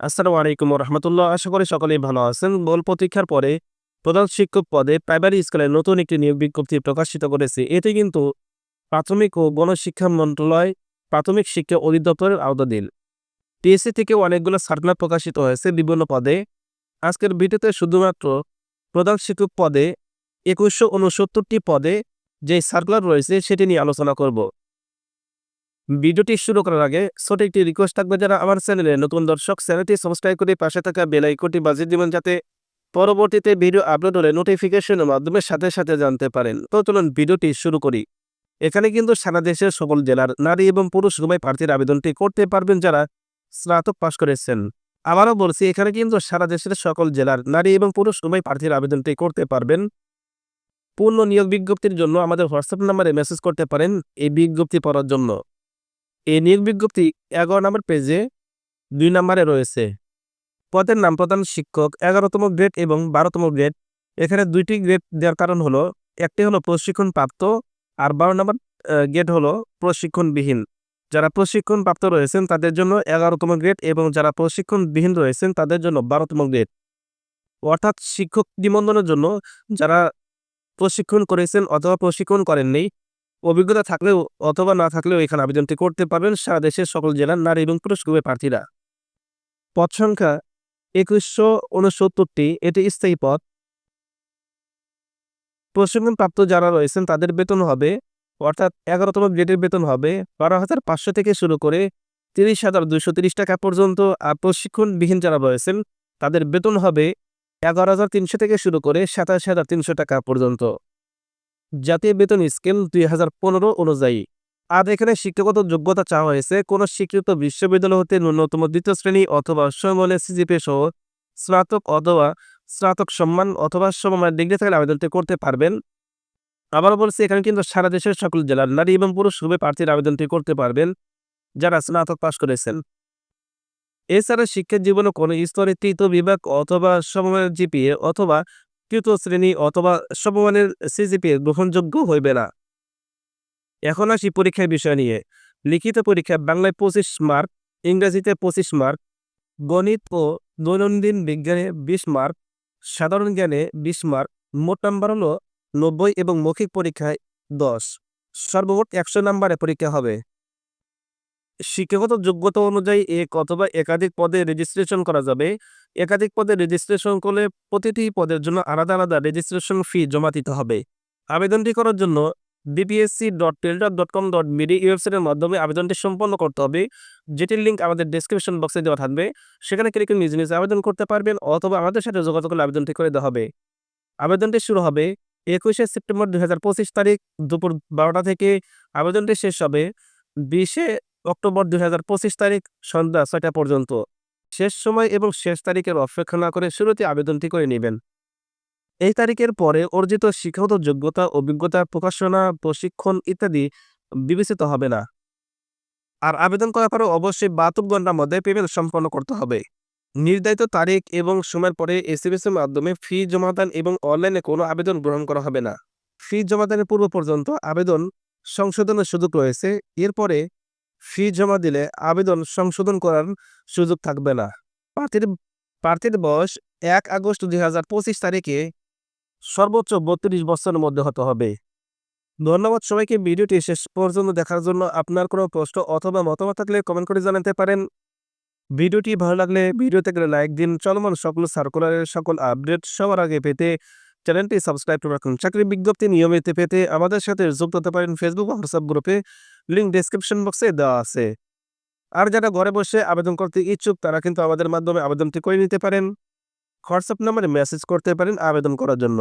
আসসালামু আলাইকুম রহমতুল্লাহ আশা করি সকলেই ভালো আছেন। বল প্রতীক্ষার পরে প্রধান শিক্ষক পদে প্রাইমারি স্কুলে নতুন একটি নিয়োগ বিজ্ঞপ্তি প্রকাশিত করেছে। এতে কিন্তু প্রাথমিক ও গণশিক্ষা মন্ত্রণালয়, প্রাথমিক শিক্ষা অধিদপ্তরের আওতাধীন। টিএসসি থেকে অনেকগুলো সার্কুলার প্রকাশিত হয়েছে বিভিন্ন পদে। আজকের ভিডিওতে শুধুমাত্র প্রধান শিক্ষক পদে একুশশো উনসত্তরটি পদে যে সার্কুলার রয়েছে সেটি নিয়ে আলোচনা করব। ভিডিওটি শুরু করার আগে ছোট একটি রিকোয়েস্ট থাকবে যারা আমার চ্যানেলে নতুন দর্শক চ্যানেলটি সাবস্ক্রাইব করে পাশে থাকা বেল আইকনটি দিবেন যাতে পরবর্তীতে ভিডিও আপলোড হলে নোটিফিকেশনের মাধ্যমে সাথে সাথে জানতে পারেন। তো চলুন ভিডিওটি শুরু করি। এখানে কিন্তু সারা দেশের সকল জেলার নারী এবং পুরুষ উভয় প্রার্থীর আবেদনটি করতে পারবেন যারা স্নাতক পাশ করেছেন। আবারও বলছি, এখানে কিন্তু সারা দেশের সকল জেলার নারী এবং পুরুষ উভয় প্রার্থীর আবেদনটি করতে পারবেন। পূর্ণ নিয়োগ বিজ্ঞপ্তির জন্য আমাদের হোয়াটসঅ্যাপ নাম্বারে মেসেজ করতে পারেন এই বিজ্ঞপ্তি পড়ার জন্য। এই নিয়োগ বিজ্ঞপ্তি এগারো নম্বর পেজে দুই নম্বরে রয়েছে। পদের নাম প্রধান শিক্ষক, এগারোতম গ্রেড এবং বারোতম গ্রেড। এখানে দুইটি গ্রেড দেওয়ার কারণ হলো, একটি হলো প্রশিক্ষণ প্রাপ্ত আর বারো নম্বর গ্রেড হলো প্রশিক্ষণবিহীন। যারা প্রশিক্ষণ প্রাপ্ত রয়েছেন তাদের জন্য এগারোতম গ্রেড এবং যারা প্রশিক্ষণবিহীন রয়েছেন তাদের জন্য বারোতম গ্রেড। অর্থাৎ শিক্ষক নিবন্ধনের জন্য যারা প্রশিক্ষণ করেছেন অথবা প্রশিক্ষণ করেননি অভিজ্ঞতা থাকলেও অথবা না থাকলেও এখানে আবেদনটি করতে পারবেন সারা দেশের সকল জেলার নারী এবং পুরুষ গ্রুপের প্রার্থীরা। পদ সংখ্যা একুশশো উনসত্তরটি, এটি স্থায়ী পদ। প্রশিক্ষণপ্রাপ্ত যারা রয়েছেন তাদের বেতন হবে, অর্থাৎ এগারোতম গ্রেডের বেতন হবে বারো হাজার পাঁচশো থেকে শুরু করে তিরিশ হাজার দুইশো তিরিশ টাকা পর্যন্ত। আর প্রশিক্ষণবিহীন যারা রয়েছেন তাদের বেতন হবে এগারো হাজার তিনশো থেকে শুরু করে সাতাশ হাজার তিনশো টাকা পর্যন্ত। জাতীয় বেতন স্কেল দুই হাজার পনেরো অনুযায়ী। আর এখানে শিক্ষাগত যোগ্যতা চাওয়া হয়েছে। কোনো স্বীকৃত বিশ্ববিদ্যালয় হতে ন্যূনতম দ্বিতীয় শ্রেণি অথবা সমলে সিজিপি সহ স্নাতক অথবা স্নাতক সম্মান অথবা সমমান ডিগ্রি থাকলে আবেদনটি করতে পারবেন। আবার বলছি, এখানে কিন্তু সারা দেশের সকল জেলার নারী এবং পুরুষ রূপে প্রার্থীর আবেদনটি করতে পারবেন, যারা স্নাতক পাশ করেছেন। এছাড়া শিক্ষা জীবনে কোনো স্তরে তৃতীয় বিভাগ অথবা সমমানের জিপিএ অথবা তৃতীয় শ্রেণি অথবা সমমানের সিজিপিএ গ্রহণযোগ্য হইবে না। এখন আসি পরীক্ষার বিষয় নিয়ে। লিখিত পরীক্ষা বাংলায় পঁচিশ মার্ক, ইংরেজিতে পঁচিশ মার্ক, গণিত ও দৈনন্দিন বিজ্ঞানে বিশ মার্ক, সাধারণ জ্ঞানে বিশ মার্ক, মোট নাম্বার হলো নব্বই এবং মৌখিক পরীক্ষায় দশ। সর্বমোট একশো নাম্বারে পরীক্ষা হবে। শিক্ষাগত যোগ্যতা অনুযায়ী এক অথবা একাধিক পদে রেজিস্ট্রেশন করা যাবে। একাধিক পদে রেজিস্ট্রেশন করলে প্রতিটি পদের জন্য আলাদা আলাদা রেজিস্ট্রেশন ফি জমা দিতে হবে। আবেদনটি করার জন্য DPSC dot Teletalk dot com dot BD ওয়েবসাইটের মাধ্যমে আবেদনটি সম্পন্ন করতে হবে। যেটির লিঙ্ক আমাদের ডিসক্রিপশন বক্সে দেওয়া থাকবে। সেখানে ক্লিক নিজ নিজে আবেদন করতে পারবেন অথবা আমাদের সাথে যোগাযোগ করলে আবেদনটি করে দেওয়া হবে। আবেদনটি শুরু হবে একুশে সেপ্টেম্বর দুই হাজার পঁচিশ তারিখ দুপুর বারোটা থেকে। আবেদনটি শেষ হবে বিশে অক্টোবর দুই হাজার পঁচিশ তারিখ, সন্ধ্যা ছয়টা পর্যন্ত। শেষ সময় এবং শেষ তারিখের অপেক্ষা না করে শুরুতে আবেদনটি করে নেবেন। এই তারিখের পরে অর্জিত শিক্ষাগত যোগ্যতা, অভিজ্ঞতা, প্রকাশনা, প্রশিক্ষণ ইত্যাদি বিবেচিত হবে না। আর আবেদন করার পরে অবশ্যই বাহাত্তর ঘণ্টার মধ্যে পেমেন্ট সম্পন্ন করতে হবে। নির্ধারিত তারিখ এবং সময়ের পরে এসএমএস এর মাধ্যমে ফি, জমাদান এবং অনলাইনে কোনো আবেদন গ্রহণ করা হবে না। ফি, জমাদানের পূর্ব পর্যন্ত আবেদন সংশোধনের সুযোগ রয়েছে। এরপরে ফি জমা দিলে আবেদন সংশোধন করার সুযোগ থাকবে না। প্রার্থীর প্রার্থীর বয়স এক আগস্ট দুই হাজার পঁচিশ তারিখে সর্বোচ্চ বত্রিশ বছরের মধ্যে হতে হবে। ধন্যবাদ সবাইকে, ভিডিওটি শেষ পর্যন্ত দেখার জন্য আপনার কোনো প্রশ্ন অথবা মতামত থাকলে কমেন্ট করে জানাতে পারেন। ভিডিওটি ভালো লাগলে ভিডিওতে গেলে লাইক দিন। চলমান সকল সার্কুলারের সকল আপডেট সবার আগে পেতে চ্যানেলটি সাবস্ক্রাইব করে রাখুন। চাকরি বিজ্ঞপ্তি নিয়মিত পেতে আমাদের সাথে যুক্ত হতে পারেন ফেসবুক হোয়াটসঅ্যাপ গ্রুপে লিঙ্ক ডিসক্রিপশন বক্সে দেওয়া আছে। আর যারা ঘরে বসে আবেদন করতে ইচ্ছুক, তারা কিন্তু আমাদের মাধ্যমে আবেদনটি করে নিতে পারেন। হোয়াটসঅ্যাপ নম্বরে মেসেজ করতে পারেন আবেদন করার জন্য।